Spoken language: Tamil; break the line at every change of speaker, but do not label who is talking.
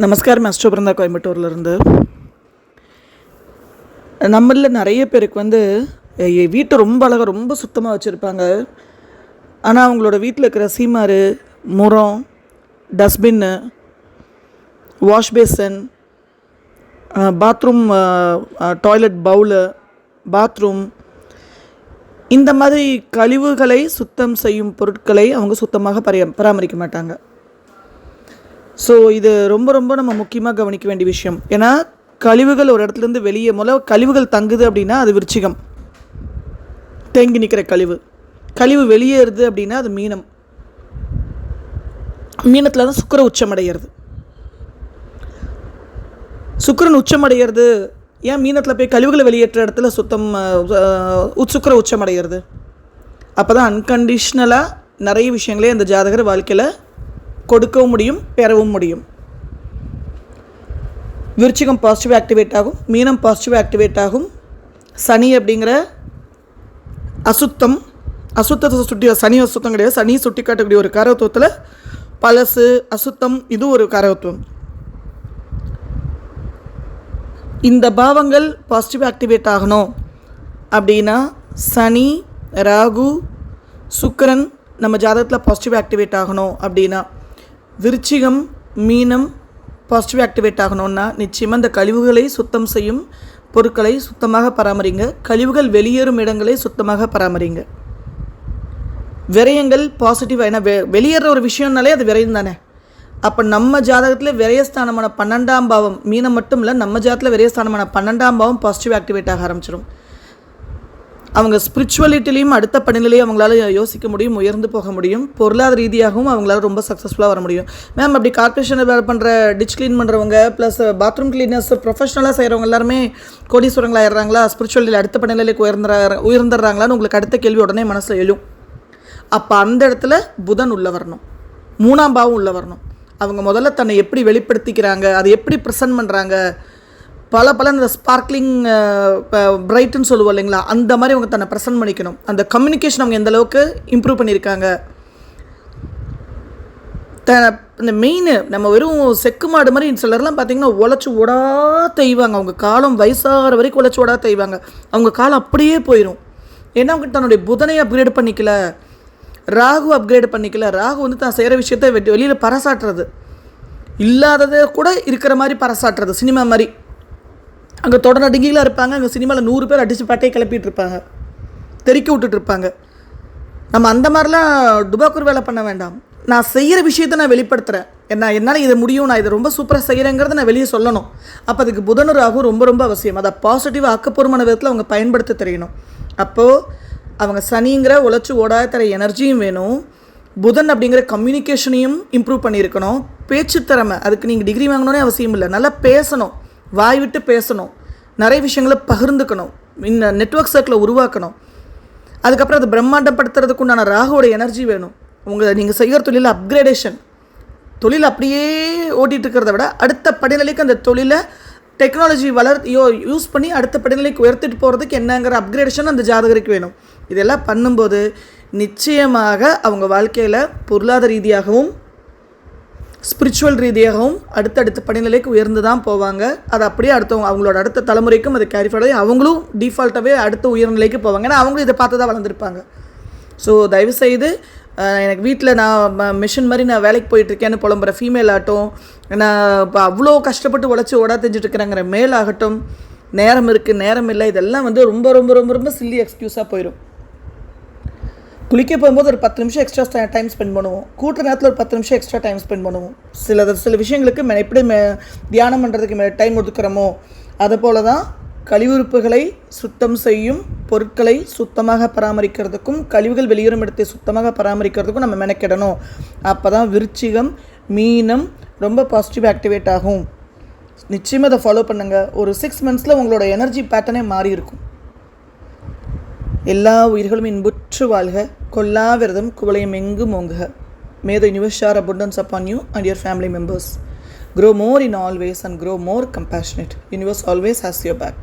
நமஸ்காரம் அஸ்டோ பிறந்தா கோயம்புத்தூர்லேருந்து. நம்மளில் நிறைய பேருக்கு வந்து வீட்டை ரொம்ப அழகாக ரொம்ப சுத்தமாக வச்சுருப்பாங்க. ஆனால் அவங்களோட வீட்டில் இருக்கிற சீமாரு முறம் dustbin wash basin bathroom toilet bowl bathroom இந்த மாதிரி கழிவுகளை சுத்தம் செய்யும் பொருட்களை அவங்க சுத்தமாக பரிய பராமரிக்க மாட்டாங்க. ஸோ இது ரொம்ப ரொம்ப நம்ம முக்கியமாக கவனிக்க வேண்டிய விஷயம். ஏன்னா கழிவுகள் ஒரு இடத்துலேருந்து வெளியே முதல்ல கழிவுகள் தங்குது அப்படின்னா அது விருச்சிகம். தேங்கி நிற்கிற கழிவு. கழிவு வெளியேறுது அப்படின்னா அது மீனம். மீனத்தில் தான் சுக்கர உச்சமடைகிறது சுக்கிரன் உச்சமடைகிறது ஏன் மீனத்தில் போய் கழிவுகளை வெளியேற்ற இடத்துல சுத்தம் சுக்கர உச்சமடைகிறது அப்போ தான் அன்கண்டிஷ்னலாக நிறைய விஷயங்களே அந்த ஜாதகர் வாழ்க்கையில் கொடுக்கவும் முடியும் பெறவும் முடியும். விருச்சிகம் பாசிட்டிவ் ஆக்டிவேட் ஆகும் மீனம் பாசிட்டிவ் ஆக்டிவேட் ஆகும். சனி அப்படிங்கிற அசுத்தம் அசுத்தத்தை சுட்டி சனி அசுத்தம் கிடையாது. சனி சுட்டி காட்டக்கூடிய ஒரு காரகத்துவத்தில் பழசு அசுத்தம் இது ஒரு காரகத்துவம். இந்த பாவங்கள் பாசிட்டிவ் ஆக்டிவேட் ஆகணும். அப்படின்னா சனி ராகு சுக்கிரன் நம்ம ஜாதகத்தில் பாசிட்டிவ் ஆக்டிவேட் ஆகணும் அப்படின்னா விருச்சிகம் மீனம் பாசிட்டிவ் ஆக்டிவேட் ஆகணும்னா நிச்சயமாக இந்த கழிவுகளை சுத்தம் செய்யும் பொருட்களை சுத்தமாக பராமரிங்க. கழிவுகள் வெளியேறும் இடங்களை சுத்தமாக பராமரிங்க. விரயங்கள் பாசிட்டிவ் ஏன்னா வெ வெளியேற ஒரு விஷயம்னாலே அது விரயம் தானே. அப்போ நம்ம ஜாதகத்தில் விரயஸ்தானமான பன்னெண்டாம் பாவம் மீனம் மட்டும் இல்லை நம்ம ஜாதகத்தில் விரயஸ்தானமான பன்னெண்டாம் பாவம் பாசிட்டிவ் ஆக்டிவேட் ஆக ஆரம்பிச்சிடும் அவங்க ஸ்பிரிச்சுவலிட்டிலையும் அடுத்த படிநிலையும் அவங்களால யோசிக்க முடியும் உயர்ந்து போக முடியும். பொருளாதார ரீதியாகவும் அவங்களால ரொம்ப சக்ஸஸ்ஃபுல்லாக வர முடியும். மேம் அப்படி கார்பரேஷனில் வேலை பண்ணுற டிச் க்ளீன் பண்ணுறவங்க ப்ளஸ் பாத்ரூம் கிளீனர்ஸ் ப்ரொஃபஷனலாக செய்கிறவங்க எல்லாருமே கோடீஸ்வரங்களாக ஆயிடுறாங்களா? ஸ்பிரிச்சுவலிட்டியில் அடுத்த படிநிலைக்கு உயர்ந்துற உயர்ந்துடுறாங்களான்னு உங்களுக்கு அடுத்த கேள்வி உடனே மனசில் எழும். அப்போ அந்த இடத்துல புதன் உள்ள வரணும். மூணாம் பாவம் உள்ள வரணும். அவங்க முதல்ல தன்னை எப்படி வெளிப்படுத்திக்கிறாங்க? அதை எப்படி ப்ரெசன்ட் பண்ணுறாங்க பல பல இந்த ஸ்பார்க்லிங் பிரைட்டுன்னு சொல்லுவோம் இல்லைங்களா? அந்த மாதிரி அவங்க தன்னை ப்ரெசன்ட் பண்ணிக்கணும். அந்த கம்யூனிகேஷன் அவங்க எந்த அளவுக்கு இம்ப்ரூவ் பண்ணியிருக்காங்க. த இந்த மெயின் நம்ம வெறும் செக்கு மாடு மாதிரி சிலர்லாம் பார்த்தீங்கன்னா உழைச்சி ஓடா தெய்வாங்க. அவங்க காலம் வயசாகிற வரைக்கும் உழைச்சி ஓடா தெய்வாங்க. அவங்க காலம் அப்படியே போயிடும் ஏன்னா அவங்க தன்னுடைய புதனை அப்கிரேட் பண்ணிக்கல. ராகு அப்கிரேட் பண்ணிக்கல. ராகு வந்து தான் செய்கிற விஷயத்த வெளியில் பறசாட்டுறது பறைசாட்டுறது இல்லாததை கூட இருக்கிற மாதிரி பறசாட்டுறது சினிமா மாதிரி. அங்கே தொடர்நடுங்கிலாம் இருப்பாங்க அங்கே சினிமாவில் நூறு பேர் அடித்து பட்டையை கிளப்பிட்டு இருப்பாங்க. தெறிக்க விட்டுட்டு இருப்பாங்க. நம்ம அந்த மாதிரிலாம் டுபாக்கூர் வேலை பண்ண வேண்டாம். நான் செய்கிற விஷயத்தை நான் வெளிப்படுத்துகிறேன் என்ன என்னால் இதை முடியும் நான் இதை ரொம்ப சூப்பராக செய்கிறேங்கிறத நான் வெளியே சொல்லணும். அப்போ அதுக்கு புதனராகவும் ரொம்ப ரொம்ப அவசியம். அதை பாசிட்டிவாக ஆக்கப்பூர்வமான விதத்தில் அவங்க பயன்படுத்த தெரியணும். அப்போது அவங்க சனிங்கிற உழைச்சி ஓடாத தர எனர்ஜியும் வேணும். புதன் அப்படிங்கிற கம்யூனிகேஷனையும் இம்ப்ரூவ் பண்ணியிருக்கணும். பேச்சு திறமை அதுக்கு நீங்கள் டிகிரி வாங்கணுன்னே அவசியம் இல்லை. நல்லா பேசணும். வாய் விட்டு பேசணும். நிறைய விஷயங்களை பகிர்ந்துக்கணும். இந்த நெட்வொர்க் சர்க்கிளை உருவாக்கணும். அதுக்கப்புறம் அது பிரம்மாண்டப்படுத்துறதுக்கு உண்டான ராகுவோட எனர்ஜி வேணும். உங்களை நீங்கள் செய்கிற தொழிலில் அப்கிரேடேஷன் தொழில் அப்படியே ஓட்டிகிட்டு இருக்கிறத விட அடுத்த படிநிலைக்கு அந்த தொழிலை டெக்னாலஜி வளர் யோ யூஸ் பண்ணி அடுத்த படிநிலைக்கு உயர்த்திட்டு போகிறதுக்கு என்னங்கிற அப்கிரேடேஷன் அந்த ஜாதகருக்கு வேணும். இதெல்லாம் பண்ணும்போது நிச்சயமாக அவங்க வாழ்க்கையில் பொருளாதார ரீதியாகவும் ஸ்பிரிச்சுவல் ரீதியாகவும் அடுத்தடுத்த படிநிலைக்கு உயர்ந்து தான் போவாங்க. அது அப்படியே அடுத்தவங்க அவங்களோட அடுத்த தலைமுறைக்கும் அது கேரி அவங்களும் டிஃபால்ட்டாகவே அடுத்த உயர்நிலைக்கு போவாங்க. ஏன்னா அவங்களும் இதை பார்த்து தான் வளர்ந்துருப்பாங்க. ஸோ தயவுசெய்து எனக்கு வீட்டில் நான் மிஷின் மாதிரி நான் வேலைக்கு போயிட்டுருக்கேன்னு புலம்புற ஃபீமேல் ஆகட்டும் நான் இப்போ அவ்வளோ கஷ்டப்பட்டு உழைச்சி ஓடா தெரிஞ்சிட்ருக்கிறேங்கிற மேல் ஆகட்டும் நேரம் இருக்குது நேரம் இல்லை இதெல்லாம் வந்து ரொம்ப ரொம்ப ரொம்ப ரொம்ப சில்லி எக்ஸ்கியூஸாக போயிடும் குளிக்க போகும்போது ஒரு பத்து நிமிஷம் எக்ஸ்ட்ரா டைம் ஸ்பெண்ட் பண்ணுவோம். கூட்டுற நேரத்தில் ஒரு பத்து நிமிஷம் எக்ஸ்ட்ரா டைம் ஸ்பெண்ட் பண்ணுவோம். சில சில விஷயங்களுக்கு எப்படி மே தியானம் பண்ணுறதுக்கு மே டைம் ஒதுக்குறோமோ அதை போல தான் கழிவுறுப்புகளை சுத்தம் செய்யும் பொருட்களை சுத்தமாக பராமரிக்கிறதுக்கும் கழிவுகள் வெளியேறும் இடத்தை சுத்தமாக பராமரிக்கிறதுக்கும் நம்ம மெனக்கிடணும். அப்போ தான் விருச்சிகம் மீனம் ரொம்ப பாசிட்டிவ் ஆக்டிவேட் ஆகும். நிச்சயமாக அதை ஃபாலோ பண்ணுங்கள் ஒரு சிக்ஸ் மந்த்ஸில் உங்களோட எனர்ஜி பேட்டர்னே மாறி இருக்கும் எல்லா உயிர்களும் இன்புற்று வாழ்க கொல்லா விரதம் குவளையம் எங்கும் ஓங்குக may the universe shower abundance upon you and your family members grow more in all ways and grow more compassionate universe always has your back